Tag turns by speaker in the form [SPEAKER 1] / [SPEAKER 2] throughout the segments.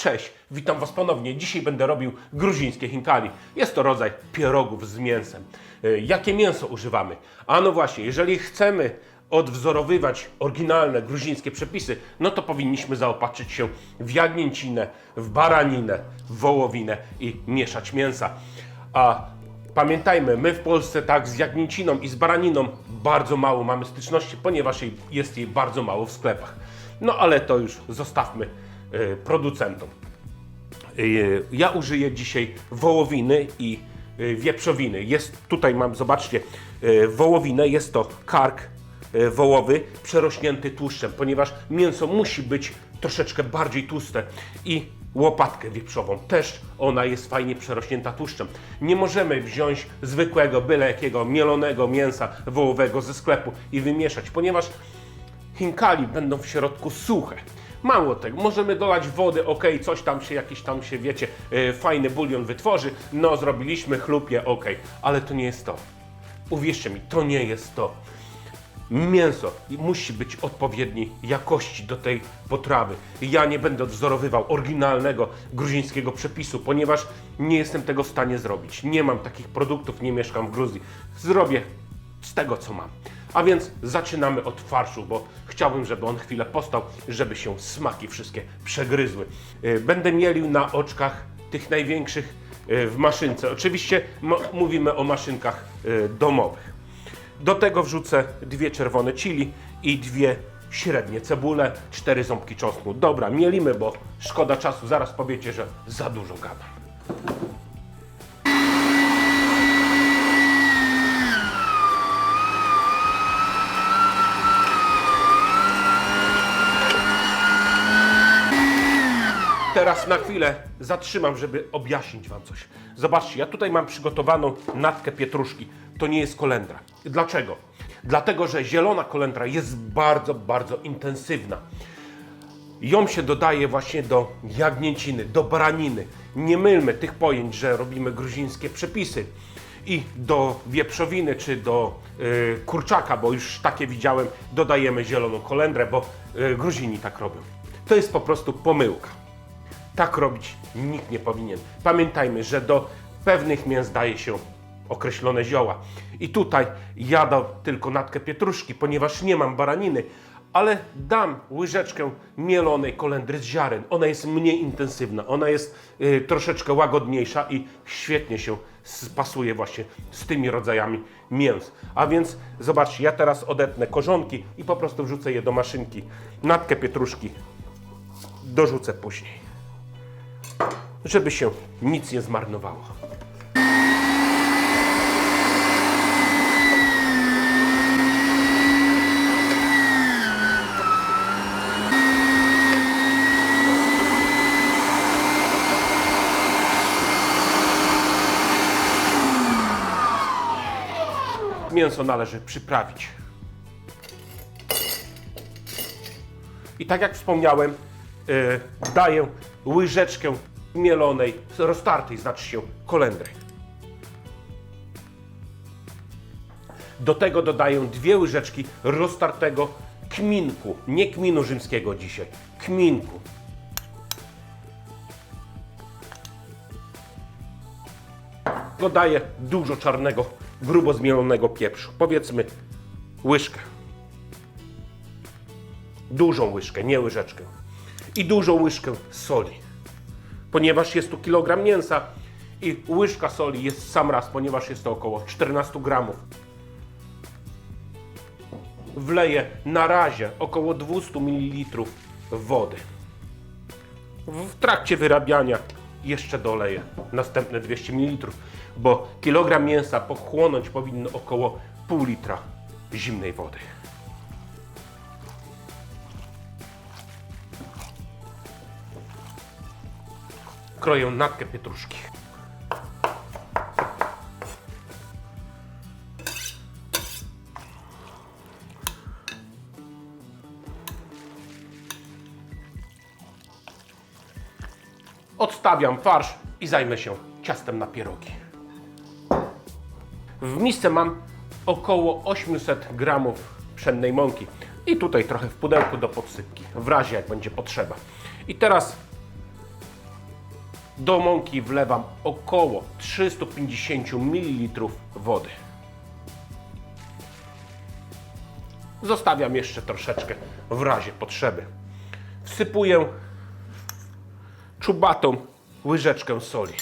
[SPEAKER 1] Cześć, witam Was ponownie. Dzisiaj będę robił gruzińskie hinkali. Jest to rodzaj pierogów z mięsem. Y, Jakie mięso używamy? A no właśnie, jeżeli chcemy odwzorowywać oryginalne gruzińskie przepisy, no to powinniśmy zaopatrzyć się w jagnięcinę, w baraninę, w wołowinę i mieszać mięsa. A pamiętajmy, my w Polsce tak z jagnięciną i z baraniną bardzo mało mamy styczności, ponieważ jest jej bardzo mało w sklepach. No ale to już zostawmy producentom. Y, Ja użyję dzisiaj wołowiny i y, wieprzowiny. Jest tutaj mam, zobaczcie, y, wołowinę, jest to kark y, wołowy przerośnięty tłuszczem, ponieważ mięso musi być troszeczkę bardziej tłuste i łopatkę wieprzową też ona jest fajnie przerośnięta tłuszczem. Nie możemy wziąć zwykłego, byle jakiego mielonego mięsa wołowego ze sklepu i wymieszać, ponieważ Hinkali będą w środku suche. Mało tego, możemy dolać wody, ok, coś tam się, jakiś tam się, wiecie, yy, fajny bulion wytworzy, no zrobiliśmy chlupie, ok, ale to nie jest to. Uwierzcie mi, to nie jest to. Mięso musi być odpowiedniej jakości do tej potrawy. Ja nie będę odwzorowywał oryginalnego gruzińskiego przepisu, ponieważ nie jestem tego w stanie zrobić. Nie mam takich produktów, nie mieszkam w Gruzji. Zrobię z tego, co mam. A więc zaczynamy od farszu, bo chciałbym, żeby on chwilę postał, żeby się smaki wszystkie przegryzły. Yy, Będę mielił na oczkach tych największych yy, w maszynce. Oczywiście mówimy o maszynkach yy, domowych. Do tego wrzucę dwie czerwone chili i dwie średnie cebule, cztery ząbki czosnku. Dobra, mielimy, bo szkoda czasu. Zaraz powiecie, że za dużo gadam. Teraz na chwilę zatrzymam, żeby objaśnić Wam coś. Zobaczcie, ja tutaj mam przygotowaną natkę pietruszki. To nie jest kolendra. Dlaczego? Dlatego, że zielona kolendra jest bardzo, bardzo intensywna. Ją się dodaje właśnie do jagnięciny, do baraniny. Nie mylmy tych pojęć, że robimy gruzińskie przepisy. I do wieprzowiny czy do y, kurczaka, bo już takie widziałem, dodajemy zieloną kolendrę, bo y, Gruzini tak robią. To jest po prostu pomyłka. Tak robić nikt nie powinien. Pamiętajmy, że do pewnych mięs daje się określone zioła. I tutaj ja dam tylko natkę pietruszki, ponieważ nie mam baraniny, ale dam łyżeczkę mielonej kolendry z ziaren. Ona jest mniej intensywna, ona jest y, troszeczkę łagodniejsza i świetnie się spasuje właśnie z tymi rodzajami mięs. A więc zobaczcie, ja teraz odetnę korzonki i po prostu wrzucę je do maszynki. Natkę pietruszki dorzucę później żeby się nic nie zmarnowało. Mięso należy przyprawić. I tak jak wspomniałem, yy, daję łyżeczkę mielonej, roztartej, znaczy się kolendry. Do tego dodaję dwie łyżeczki roztartego kminku. Nie kminu rzymskiego dzisiaj, kminku. Dodaję dużo czarnego, grubo zmielonego pieprzu. Powiedzmy łyżkę. Dużą łyżkę, nie łyżeczkę. I dużą łyżkę soli ponieważ jest tu kilogram mięsa i łyżka soli jest sam raz, ponieważ jest to około 14 gramów. Wleję na razie około 200 ml wody. W trakcie wyrabiania jeszcze doleję następne 200 ml, bo kilogram mięsa pochłonąć powinno około pół litra zimnej wody. Kroję natkę pietruszki. Odstawiam farsz i zajmę się ciastem na pierogi. W misce mam około 800 gramów pszennej mąki i tutaj trochę w pudełku do podsypki, w razie jak będzie potrzeba. I teraz Do mąki wlewam około 350 ml wody. Zostawiam jeszcze troszeczkę w razie potrzeby. Wsypuję czubatą łyżeczkę soli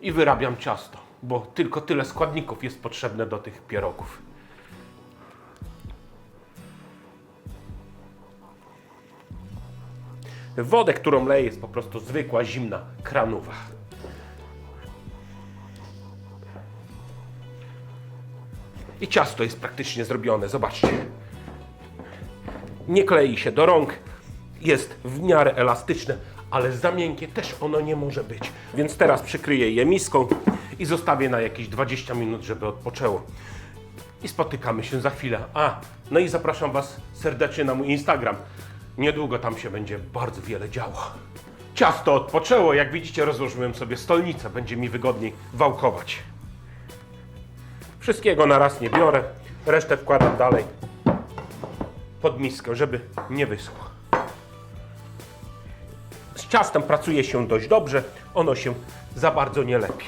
[SPEAKER 1] i wyrabiam ciasto, bo tylko tyle składników jest potrzebne do tych pierogów. Wodę, którą leję, jest po prostu zwykła, zimna kranowa. I ciasto jest praktycznie zrobione, zobaczcie. Nie klei się do rąk, jest w miarę elastyczne, ale za miękkie też ono nie może być. Więc teraz przykryję je miską i zostawię na jakieś 20 minut, żeby odpoczęło. I spotykamy się za chwilę. A, no i zapraszam Was serdecznie na mój Instagram. Niedługo tam się będzie bardzo wiele działo. Ciasto odpoczęło, jak widzicie rozłożyłem sobie stolnicę, będzie mi wygodniej wałkować. Wszystkiego na raz nie biorę, resztę wkładam dalej pod miskę, żeby nie wyschło. Z ciastem pracuje się dość dobrze, ono się za bardzo nie lepi.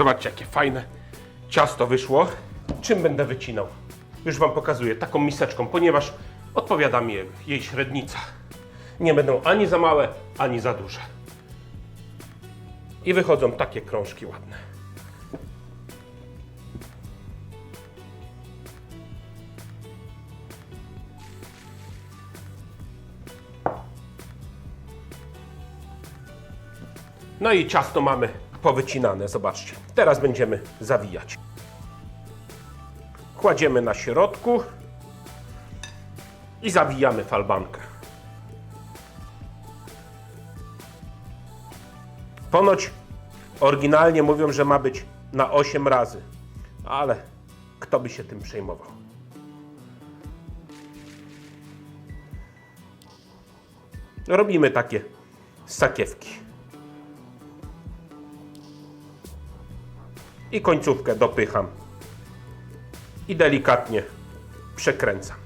[SPEAKER 1] Zobaczcie, jakie fajne ciasto wyszło. Czym będę wycinał? Już Wam pokazuję, taką miseczką, ponieważ odpowiada mi jej, średnica. Nie będą ani za małe, ani za duże. I wychodzą takie krążki ładne. No i ciasto mamy powycinane, zobaczcie. Teraz będziemy zawijać. Kładziemy na środku i zawijamy falbankę. Ponoć oryginalnie mówią, że ma być na 8 razy, ale kto by się tym przejmował? Robimy takie sakiewki. I końcówkę dopycham. I delikatnie przekręcam.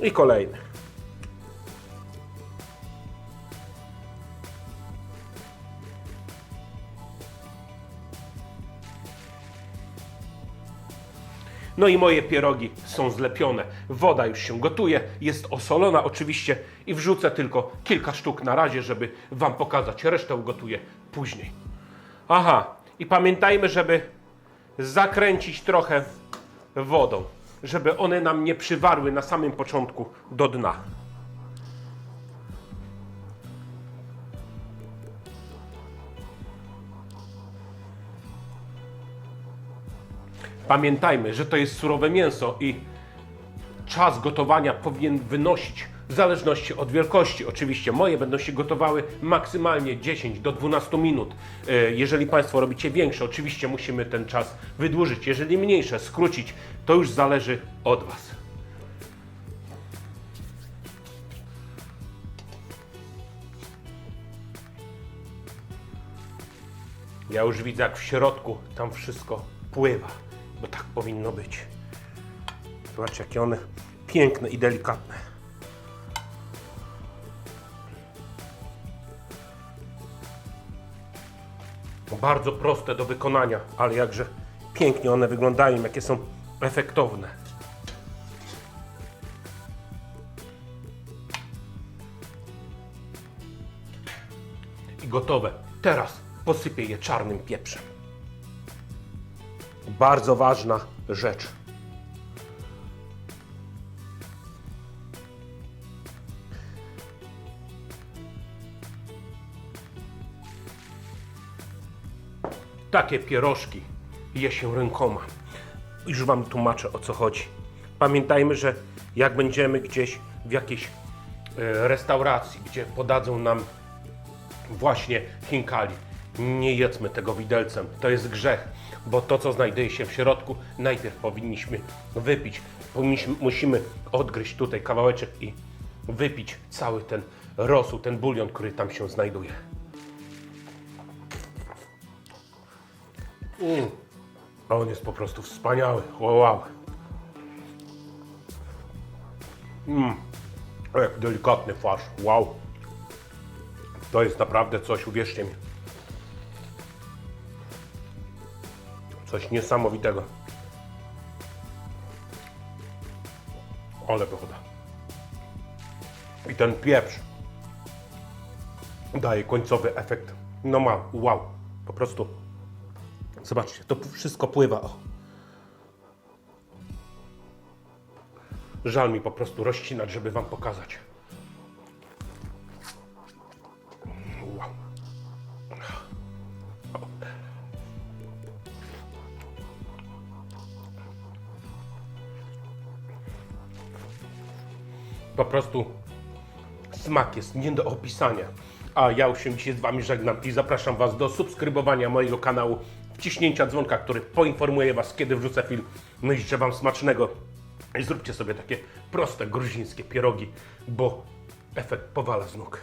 [SPEAKER 1] I kolejny. No i moje pierogi są zlepione. Woda już się gotuje, jest osolona oczywiście i wrzucę tylko kilka sztuk na razie, żeby Wam pokazać. Resztę ugotuję później. Aha, i pamiętajmy, żeby zakręcić trochę wodą, żeby one nam nie przywarły na samym początku do dna. Pamiętajmy, że to jest surowe mięso i czas gotowania powinien wynosić w zależności od wielkości. Oczywiście moje będą się gotowały maksymalnie 10 do 12 minut. E, Jeżeli Państwo robicie większe, oczywiście musimy ten czas wydłużyć. Jeżeli mniejsze, skrócić, to już zależy od Was. Ja już widzę, jak w środku tam wszystko pływa, bo tak powinno być. Zobaczcie, jakie one piękne i delikatne. Bardzo proste do wykonania, ale jakże pięknie one wyglądają, jakie są efektowne. I gotowe. Teraz posypię je czarnym pieprzem. Bardzo ważna rzecz. Takie pierożki je się rękoma. Już Wam tłumaczę o co chodzi. Pamiętajmy, że jak będziemy gdzieś w jakiejś e, restauracji, gdzie podadzą nam właśnie chinkali, nie jedzmy tego widelcem. To jest grzech, bo to, co znajduje się w środku, najpierw powinniśmy wypić. Powinniśmy, musimy odgryźć tutaj kawałeczek i wypić cały ten rosół, ten bulion, który tam się znajduje. Mm. On jest po prostu wspaniały. Wow. Mm. Jak delikatny farsz. Wow. To jest naprawdę coś, uwierzcie mi. Coś niesamowitego. Ale wychoda. I ten pieprz daje końcowy efekt. No ma, wow, po prostu Zobaczcie, to wszystko pływa. O. Żal mi po prostu rozcinać, żeby wam pokazać. Po prostu smak jest nie do opisania. A ja już się dzisiaj z Wami żegnam i zapraszam Was do subskrybowania mojego kanału, wciśnięcia dzwonka, który poinformuje Was, kiedy wrzucę film. No i życzę Wam smacznego. I zróbcie sobie takie proste gruzińskie pierogi, bo efekt powala z nóg.